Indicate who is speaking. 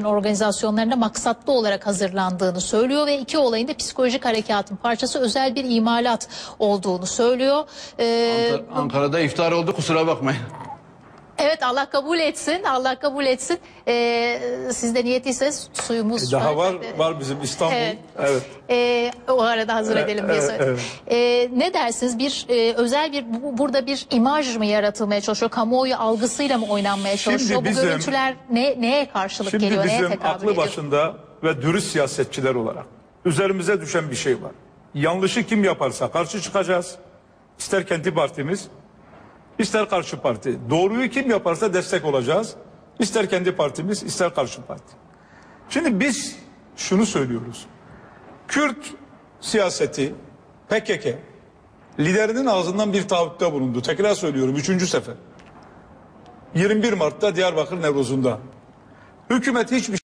Speaker 1: disiplin organizasyonlarında maksatlı olarak hazırlandığını söylüyor ve iki olayın da psikolojik harekatın parçası özel bir imalat olduğunu söylüyor. Ee,
Speaker 2: Ankara- Ankara'da iftar oldu kusura bakmayın.
Speaker 1: Evet Allah kabul etsin, Allah kabul etsin. Ee, siz de niyetliyseniz suyumuz
Speaker 3: Daha var var bizim İstanbul.
Speaker 1: Evet.
Speaker 3: Evet.
Speaker 1: Ee, o arada hazır
Speaker 3: Evet,
Speaker 1: edelim diye
Speaker 3: evet,
Speaker 1: söyledim. Ee, ne dersiniz? Bir e, özel bir bu- burada bir imaj mı yaratılmaya çalışıyor? Kamuoyu algısıyla mı oynanmaya çalışıyor?
Speaker 3: bizim-
Speaker 1: Bu görüntüler ne, neye karşılık
Speaker 3: Şimdi
Speaker 1: geliyor? Neye
Speaker 3: bizim
Speaker 1: tekabül
Speaker 3: aklı
Speaker 1: ediyor?
Speaker 3: başında ve dürüst siyasetçiler olarak üzerimize düşen bir şey var. Yanlışı kim yaparsa karşı çıkacağız. İster kendi partimiz, ister karşı parti. Doğruyu kim yaparsa destek olacağız. İster kendi partimiz, ister karşı parti. Şimdi biz şunu söylüyoruz. Kürt siyaseti, PKK, liderinin ağzından bir taahhütte bulundu. Tekrar söylüyorum, üçüncü sefer. 21 Mart'ta Diyarbakır Nevruz'unda. Hükümet hiçbir